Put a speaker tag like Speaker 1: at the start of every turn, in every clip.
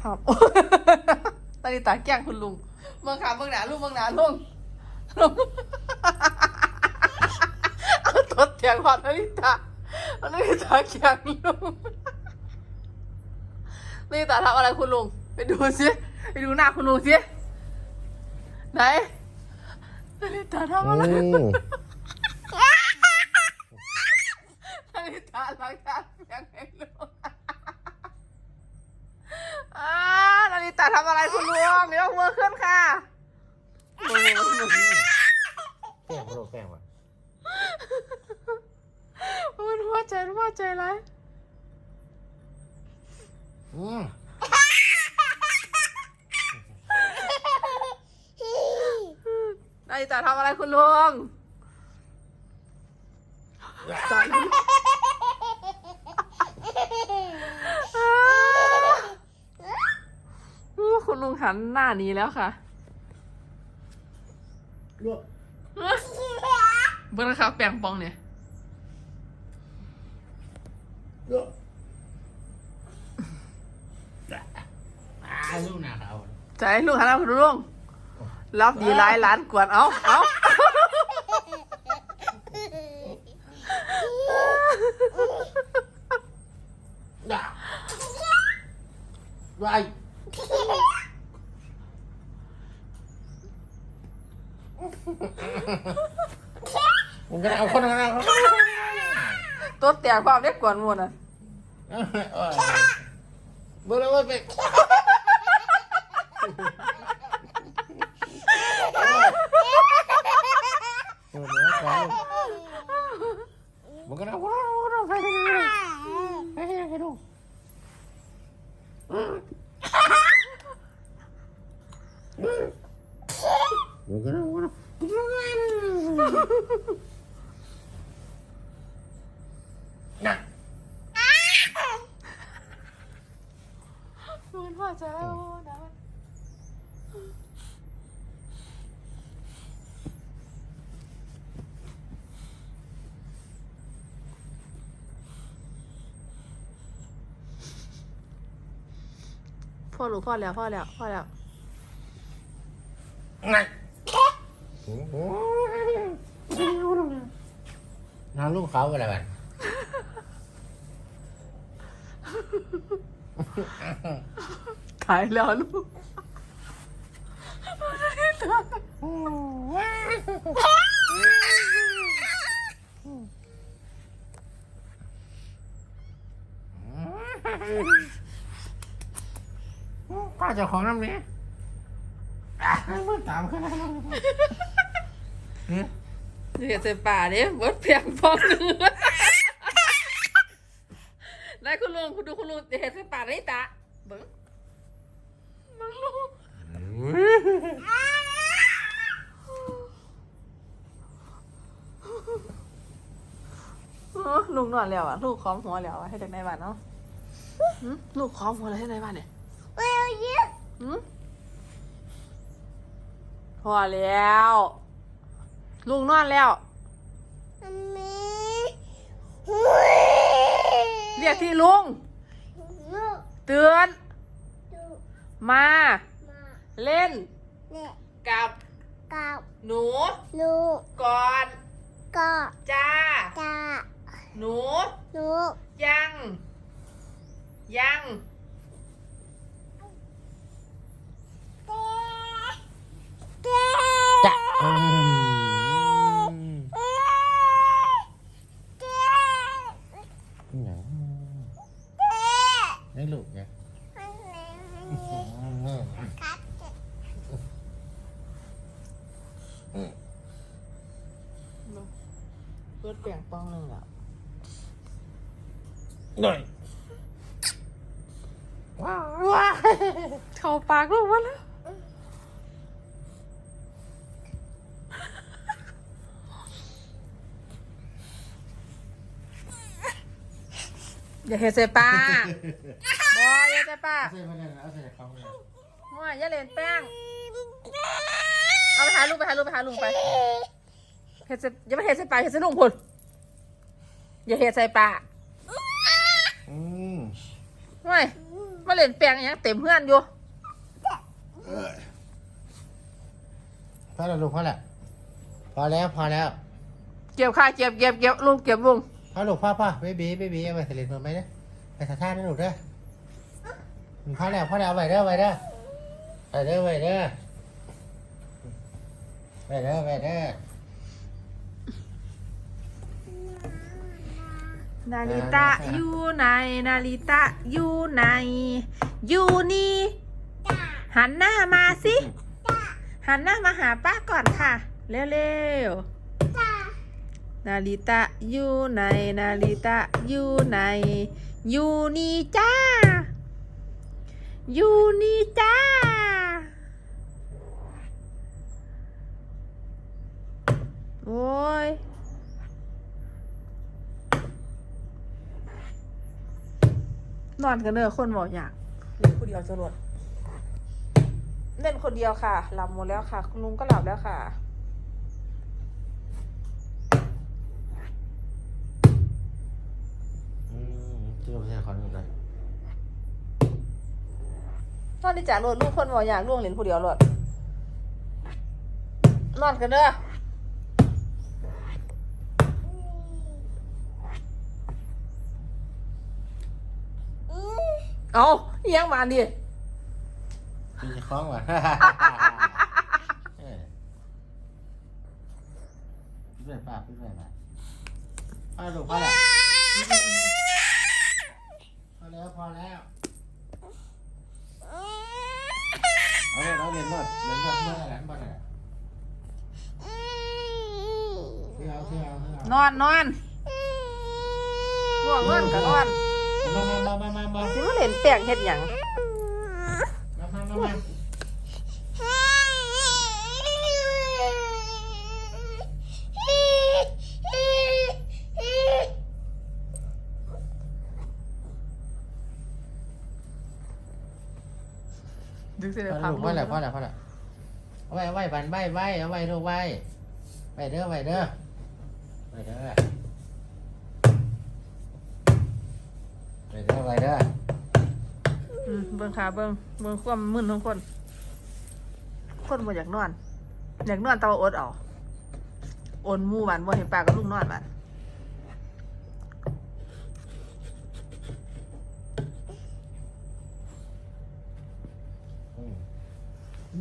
Speaker 1: ทำตาลิตาแกล้งคุณลุงเมืองขาเมืองหนาลุงเมืองหนาลุงลุงเอาตัวเตียงก่อนนาริตานาริตาแกล้งลุงนาริตาทำอะไรคุณลุง ไปดูสิ ไปดูหน้าคุณลุงสิ ไหนนาริตาทำอะไร
Speaker 2: อืม
Speaker 1: นาริตาล้างจานเพียงให้ลุง อ่านาริตาทำอะไรคุณลุงยกมือขึ้นค่ะมือมือมือ
Speaker 2: แป้งโรคแป้งวะ
Speaker 1: มันหัวใจหัวใจไร
Speaker 2: อืม
Speaker 1: นาริตาทำอะไรคุณลุง ตายแล้วอ่าอู้ คุณลุงหันหน้าหนี้แล้วค่ะ
Speaker 2: ลวก
Speaker 1: เบิ้งนะครับแปลงปองเนี่ย
Speaker 2: ลวกอ่าลูกหนาเขา
Speaker 1: ใจลุงหันหน้าคุณลุงรับดีร้ายร้านกวนเอาเอา
Speaker 2: ด่าไว้ มึงก็เอาคนนั้นเอาคนนั้น
Speaker 1: ตัวแตกความได้กวนหมดอะ
Speaker 2: เบอร์เลยไปมึงก็เอาว้าวไปไปไปไปไปดูมึงก็เอาว้าว น่ะ
Speaker 1: มันหัวใจแล้วนะพ่อหลูกพ่อแล้วพ่อแล้วพ่อแล้ว
Speaker 2: ไง น้ำลูกเขาอะไรบ้าง
Speaker 1: ถ่ายแล้วลูก
Speaker 2: ป้าเจ้าของน้ำนี้อะไม่ตามกัน เนี่ย
Speaker 1: เดี๋ยวใส่ป่าเนี่ยเบิดเพียงฟองหนึ่งได้คุณลุงคุณดูคุณลุงเดี๋ยวใส่ป่าได้ตาเบิ้งเบิ้งลูกเออลุงนอนแล้วอะ ลูกค้อมหัวแล้วอะให้จากในบ้านเนาะหึลูกค้อมหัวอะไรให้ในบ้านเนี่ยหืมพอแล้ว ลุงนอนแล้วเรียกที่ลุงเตือนมาเล่นกับหนูก่อนจ้าหนูยัง ยัง
Speaker 2: จ้ะอืมอย่าง นี่ลูกไง
Speaker 1: เปิดเปลี่ยงปองหนึ่งแล้ว
Speaker 2: หน่อยว้าว
Speaker 1: เข้าปากลูกมาแล้วอย่าเห็นใส่ปา ปาก
Speaker 2: เอาใส่มาเลยนะเอาใส่เขาเลย
Speaker 1: มั่วอย่าเล่นแป้ง เอาไปหาลุงไปหาลุงไปหาลุงไปเห็ดใส่อย่าไปเห็ดใส่ปากเห็ดใส่ลุงพุ่นอย่าเห็ดใส่ปาก
Speaker 2: อืม
Speaker 1: ไม่มาเล่นแปลงอหยังเต็มเพื่อนอยู่
Speaker 2: พอแล้วลูกพอแล้วพอแล้วพอแล้ว
Speaker 1: เก็บค่ะเก็บเก็บเก็บลุงเก็บลุง
Speaker 2: พอลูกพ่อพ่อเบบีเบบีเอาไปทะเลมาไหมเนี่ยไปสะท่านะลูกเด้อ พอแล้วพอแล้วเอาไปเด้อไปเด้อไปเด้อไปเด้อไปเด้อไปเด้อ
Speaker 1: นาริตะอยู่ไหนนาริตะอยู่ไหนอยู่นี่หันหน้ามาสิหันหน้ามาหาป้าก่อนค่ะ เร็วๆนาริตะอยู่ไหนนาริตะอยู่ไหนอยู่นี่จ้า อยู่นี่จ้า โอ้ย นอนกันเนอะคนบอกอยากเล่นคนเดียวจะหลดเล่นคนเดียวค่ะ หลับหมดแล้วค่ะ คุณลุงก็หลับแล้วค่ะ
Speaker 2: อืมชื่อภาษาคอนหนึ่งเลย
Speaker 1: นอนที่จ่าโหลดลูกคนบอกอยากล่วงเล่นคนเดียวโหลดนอนกันเนอเอาเอิหยังมาดิ
Speaker 2: ปีจะคล้องว่ะ เออพี่ด้วยปาพี่ด้วยป้าพอลูกพอแล้วพอแล้วพอแล้ว เอาเลยเอาเรียนหมดเรียนหมดเมื่อไหร่บ้างเนี่ยเที่ยวเที่ยวเที่ยวน
Speaker 1: อนนอนง่วงนอนกันนอน
Speaker 2: มามามามามามา
Speaker 1: สิมาเล่นแป้งเฮ็ดหยัง
Speaker 2: มามามามา
Speaker 1: ดึงเส้น
Speaker 2: พอ
Speaker 1: พัง
Speaker 2: ลูกพอแล้วพอแล้วพอแล้วเอาไว้เอาไว้บันใบไว้เอาไว้ลูกไว้ไว้เด้อไว้เด้อไว้เด้อไว้เด้อไว้เด้อ
Speaker 1: อืมเบิ่งขาเบิ่งเบิ่งความมึนของคน คนบ่อยากนอน อยากนอนแต่ว่าอดเอาโอนหมู่มันบ่เห็นปากกับลูกนอนมัน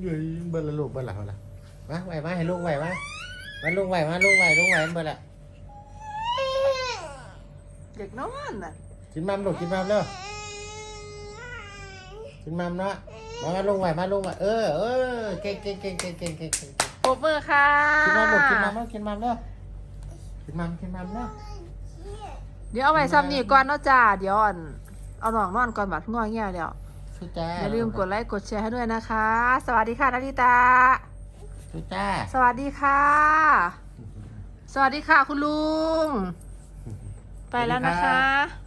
Speaker 2: เฮ้ยเบิ่งละลูกเบิ่งละเอาละมาไหวมาให้ลูกไหวมามาลูกไหวมาลูกไหวลูกไหวเบิ่งละ
Speaker 1: อยากนอนน่ะ
Speaker 2: กินมัมลูกกินมัมเร็วกินมัมเนาะมามาลูกไหวมาลูกไหวเออเออเก่งเก่งเก่งเก่งเก่งเก่งเก่ง
Speaker 1: ปรบมือค่ะ
Speaker 2: กินมัมลูกกินมัมเนาะกินมัมเนาะกินมัมกินมัมเนาะ
Speaker 1: เดี๋ยวเอาไว้ซ้ำนี่ก่อนเนาะจ้าเดี๋ยวอ่อนเอาน้องนอนก่อนบัดง่วงเงี้ยแล้ว
Speaker 2: สุจ้า
Speaker 1: อย่าลืมกดไลค์กดแชร์ให้ด้วยนะคะ สวัสดีค่ะนาริตา
Speaker 2: สุจ้า
Speaker 1: สวัสดีค่ะ สวัสดีค่ะคุณลุง ไปแล้วนะคะ